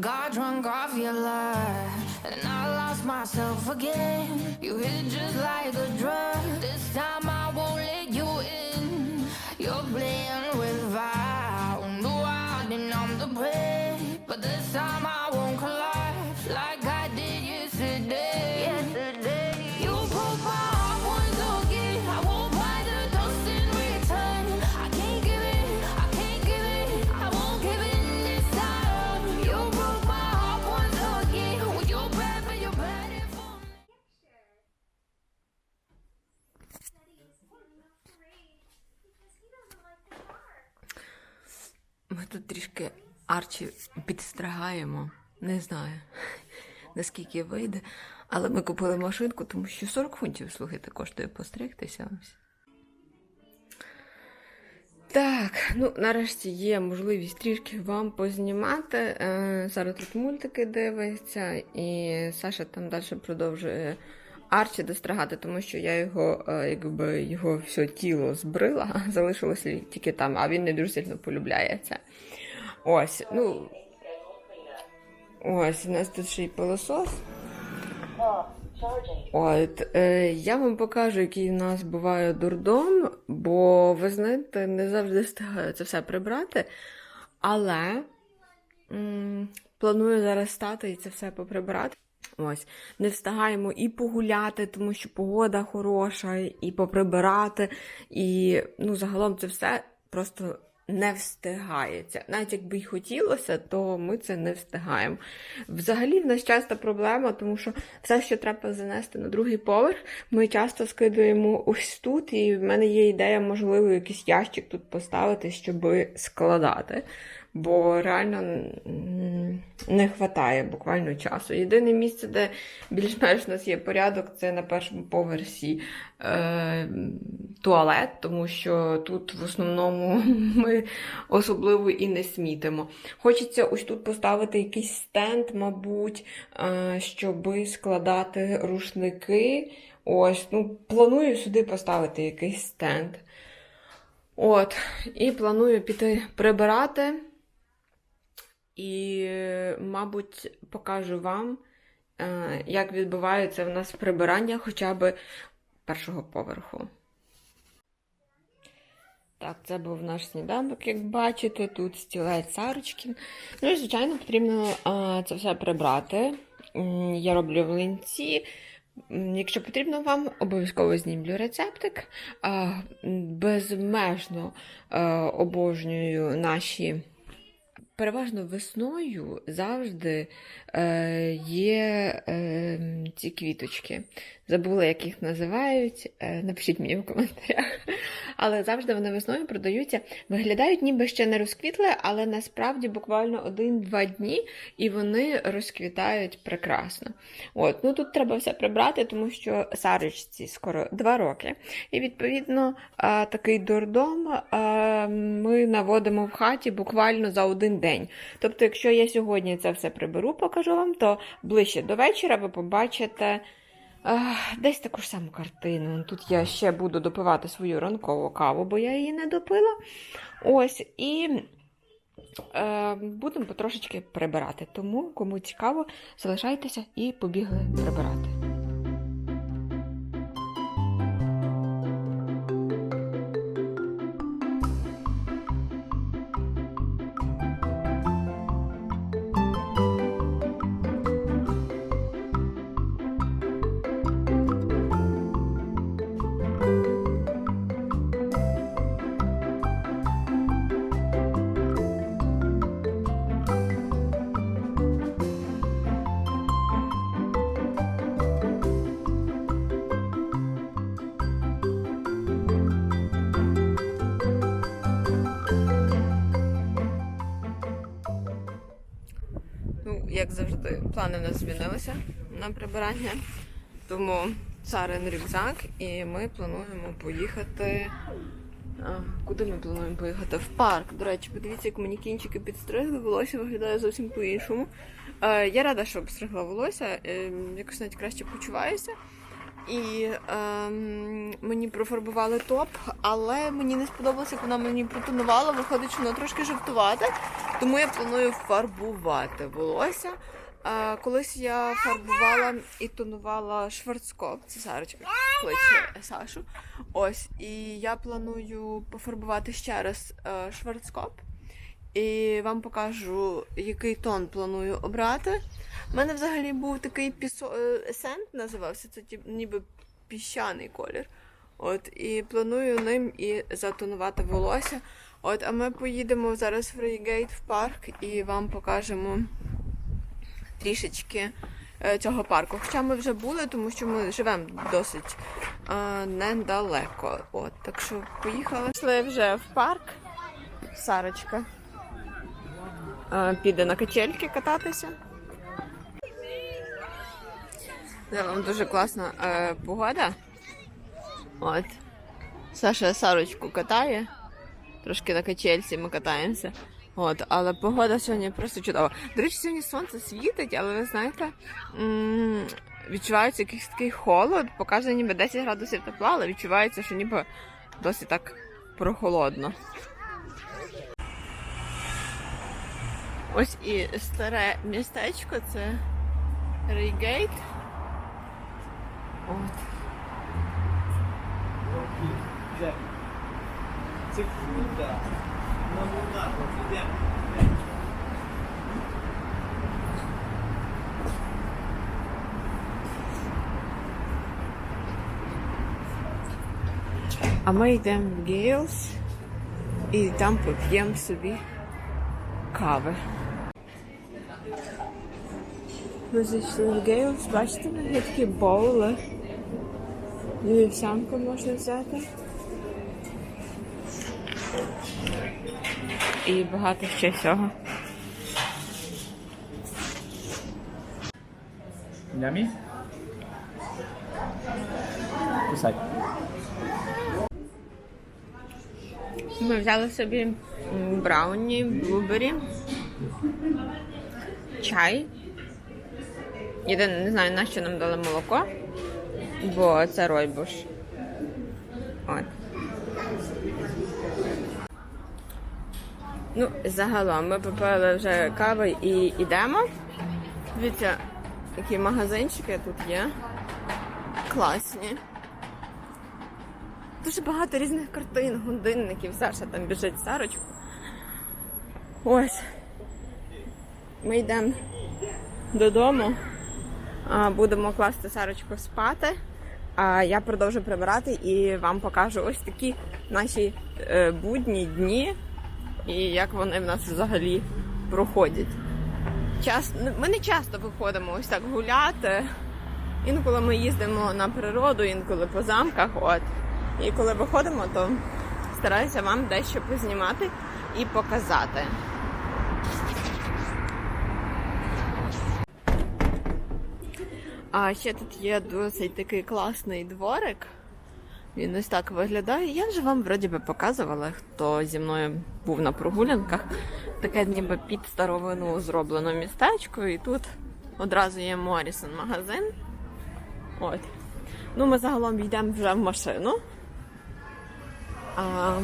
Got drunk off your lie, and I lost myself again. You hit just like a drug. This time I won't let you in. You're playing with fire. No, I didn't I'm the prey, but this time I Ми тут трішки Арчі підстригаємо. Не знаю, наскільки вийде. Але ми купили машинку, тому що 40 фунтів, слухайте, коштує постригтися. Так, ну нарешті є можливість трішки вам познімати. Е, Зараз тут мультики дивиться, і Саша там далі продовжує Арчі достригати, тому що я його, е, якби його все тіло збрила, залишилося тільки там, а він не дуже сильно полюбляє це. Ось, ну. Ось, у нас тут ще й пилосос. От, е, я вам покажу, який у нас буває дурдом, бо ви знаєте, не завжди встигаю це все прибрати. Але м, планую зараз стати і це все поприбирати. Ось, не встигаємо і погуляти, тому що погода хороша, і поприбирати, і ну, загалом це все просто не встигається. Навіть якби й хотілося, то ми це не встигаємо. Взагалі, в нас часто проблема, тому що все, що треба занести на другий поверх, ми часто скидуємо ось тут, і в мене є ідея, можливо, якийсь ящик тут поставити, щоб складати. Бо реально не вистачає буквально часу. Єдине місце, де більш-менш у нас є порядок, це на першому поверсі е, туалет, тому що тут в основному ми особливо і не смітимо. Хочеться ось тут поставити якийсь стенд, мабуть, е, щоб складати рушники. Ось, ну, планую сюди поставити якийсь стенд. От, і планую піти прибирати. І, мабуть, покажу вам, е, як відбувається в нас прибирання хоча б першого поверху. Так, це був наш сніданок, як бачите, тут стілець Сарочкін. Ну і, звичайно, потрібно а, це все прибрати. Я роблю млинці. М, Якщо потрібно вам, обов'язково знімлю рецептик. А, Безмежно е, обожнюю наші. Переважно весною завжди е, є е, ці квіточки. Забула, як їх називають. Е, напишіть мені в коментарях. Але завжди вони весною продаються. Виглядають ніби ще не розквітли, але насправді буквально один-два дні і вони розквітають прекрасно. От, ну тут треба все прибрати, тому що Сарочці скоро два роки. І відповідно такий дурдом ми наводимо в хаті буквально за один день. Тобто, якщо я сьогодні це все приберу, покажу вам, то ближче до вечора ви побачите. А, Десь таку ж саму картину. Тут я ще буду допивати свою ранкову каву, бо я її не допила. Ось, і е, будемо потрошечки прибирати. Тому, кому цікаво, залишайтеся і побігли прибирати. Ну, як завжди, плани в нас змінилися на прибирання. Тому царин рюкзак, і ми плануємо поїхати. А, куди ми плануємо поїхати? В парк. До речі, подивіться, як мені кінчики підстригли, волосся виглядає зовсім по-іншому. Е, я рада, що обстригла волосся, е, якось навіть краще почуваюся. І ем, мені профарбували топ, але мені не сподобалося, як вона мені протонувала. Виходить, що вона трошки жовтувата, тому я планую фарбувати волосся. Е, колись я фарбувала і тонувала шварцкоп, це Сарочка кличе Сашу. Ось, і я планую пофарбувати ще раз е, шварцкоп. І вам покажу, який тон планую обрати. У мене взагалі був такий пісо... е, есент називався, це ніби піщаний колір. От, і планую ним і затонувати волосся. От, а ми поїдемо зараз в Рейгейт в парк і вам покажемо трішечки е, цього парку. Хоча ми вже були, тому що ми живемо досить е, недалеко. От, так що поїхали. Пішли вже в парк. Сарочка піде на качельки кататися. Загалом дуже класна е, погода. От. Саша Сарочку катає. Трошки на качельці ми катаємося. От, але погода сьогодні просто чудова. До речі, сьогодні сонце світить, але ви знаєте, відчувається якийсь такий холод, показує ніби 10 градусів тепла, але відчувається, що ніби досить так прохолодно. Ось і старе містечко це Рейгейт. От. А ми йдемо в Гейлс і там поп'ємо собі кави. Ми зайшли в Гейлс, бачите, є такі боули. Вівсянку можна взяти. І багато ще всього. Yummy? Кусай. Ми взяли собі брауні, блубері, чай. Єдине, не знаю, на що нам дали молоко, бо це ройбуш. От. Ну, загалом ми попили вже кави і йдемо. Дивіться, які магазинчики тут є. Класні. Дуже багато різних картин, годинників. Саша там біжить Сарочку. Ось. Ми йдемо додому. Будемо класти Сарочку спати. А я продовжу прибирати і вам покажу ось такі наші е, будні дні і як вони в нас взагалі проходять. Час... Ми не часто виходимо ось так гуляти. Інколи ми їздимо на природу, інколи по замках. От. І коли виходимо, то стараюся вам дещо познімати і показати. А ще тут є досить такий класний дворик. Він ось так виглядає. Я вже вам вроді би показувала, хто зі мною був на прогулянках. Таке ніби під старовину зроблено містечко, і тут одразу є Морісон магазин. От. Ну, ми загалом йдемо вже в машину. А,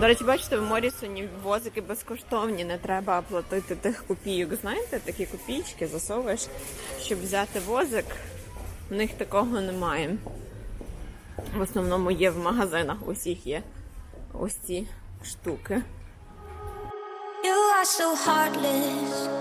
до речі, бачите, в Морісоні возики безкоштовні, не треба платити тих копійок. Знаєте, такі копійки засовуєш, щоб взяти возик. У них такого немає. В основному є в магазинах усіх є ось ці штуки. You are so heartless,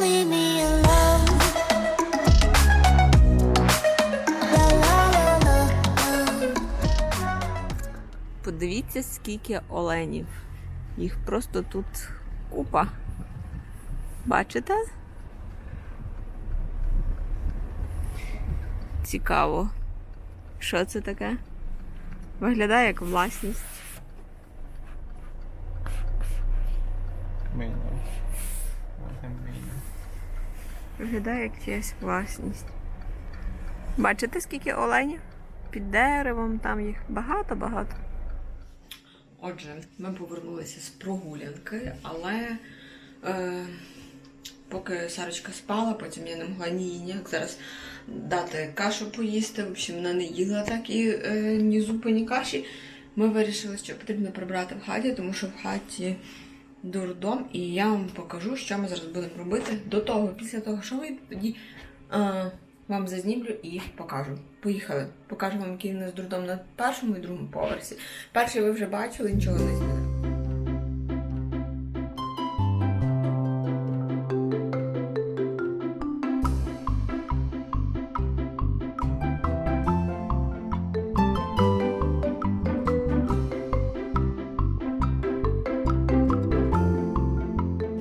leave me alone. La la la la. la. Подивіться, скільки оленів. Їх просто тут купа. Бачите? Цікаво. Що це таке? Виглядає як власність. Мийно. Виглядає як чиясь власність. Бачите, скільки оленів? Під деревом, там їх багато-багато. Отже, ми повернулися з прогулянки, але е, поки Сарочка спала, потім я не могла ні ніяк зараз дати кашу поїсти. В общем, вона не їла так і е, ні зупи, ні каші. Ми вирішили, що потрібно прибрати в хаті, тому що в хаті дурдом, і я вам покажу, що ми зараз будемо робити до того, після того, що вийде, тоді е, вам зазнімлю і покажу. Поїхали. Покажу вам, який у нас дурдом на першому і другому поверсі. Перший ви вже бачили, нічого не змінилося.